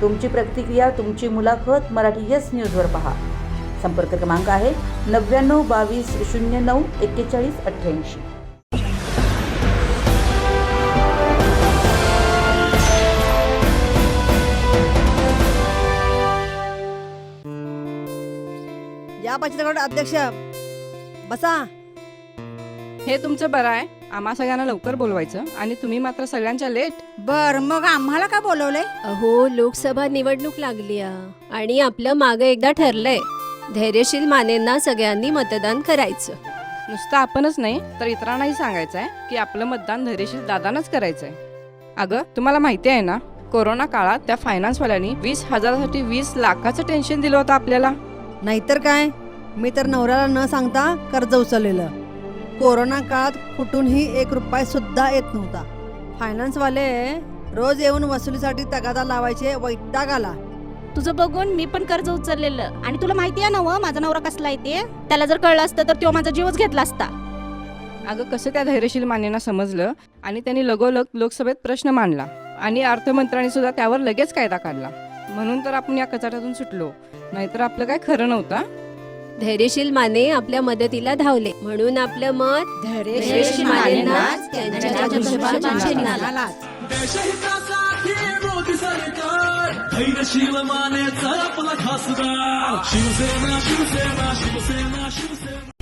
तुमची प्रतिक्रिया तुमची मुलाखत मराठी येस न्यूजवर पहा. संपर्क क्रमांक आहे नव्याण्णव बावीस शून्य नऊ एक्केचाळीस अठ्ठ्याऐंशी. या पंचायत अध्यक्ष बसा. हे तुमचं बरं आहे. आम्हा सगळ्यांना लवकर बोलवायचं आणि तुम्ही मात्र सगळ्यांच्या लेट. बर मग आम्हाला का बोलवलंय? अहो लोकसभा निवडणूक लागली. आणि आपलं मागं एकदा ठरलंय. धैर्यशील मानेंना सगळ्यांनी मतदान करायचं. नुसतं आपणच नाही तर इतरांनाही सांगायचं आहे की आपलं मतदान धैर्यशील दादानच करायचं आहे अगं तुम्हाला माहिती आहे ना कोरोना काळात त्या फायनान्सवाल्यांनी वीस हजारासाठी वीस लाखाचं टेन्शन दिलं होतं आपल्याला. नाहीतर काय? मी तर नवऱ्याला न सांगता कर्ज उचललेलं. कोरोना काळात कुठूनही एक रुपया सुद्धा येत नव्हता. फायनान्सवाले रोज येऊन वसुलीसाठी तगादा लावायचे वैताग आला. तुझं बघून मी पण कर्ज उचललेलं. आणि तुला माहिती आहे ना व माझा नवरा कसला आहे ते? त्याला जर कळलं असतं तर तो माझा जीवच घेतला असता. अगं कसं त्या धैर्यशील मानेंना समजलं? आणि त्यांनी लगोलग लोकसभेत प्रश्न मांडला. आणि अर्थमंत्र्यांनी सुद्धा त्यावर लगेच कायदा काढला. म्हणून तर आपण या कचाट्यातून सुटलो. नाहीतर आपलं काय खरं नव्हतं धैर्यशील माने आपल्या मदतीला धावले. म्हणून आपलं मत धैर्यशील मानेंनाच त्यांच्या धनुष्यबाण चिन्हाला. देशहितासाठी मोदी सरकार धैर्यशील मानेचा आपला खासदार. शिवसेना शिवसेना शिवसेना शिवसेना.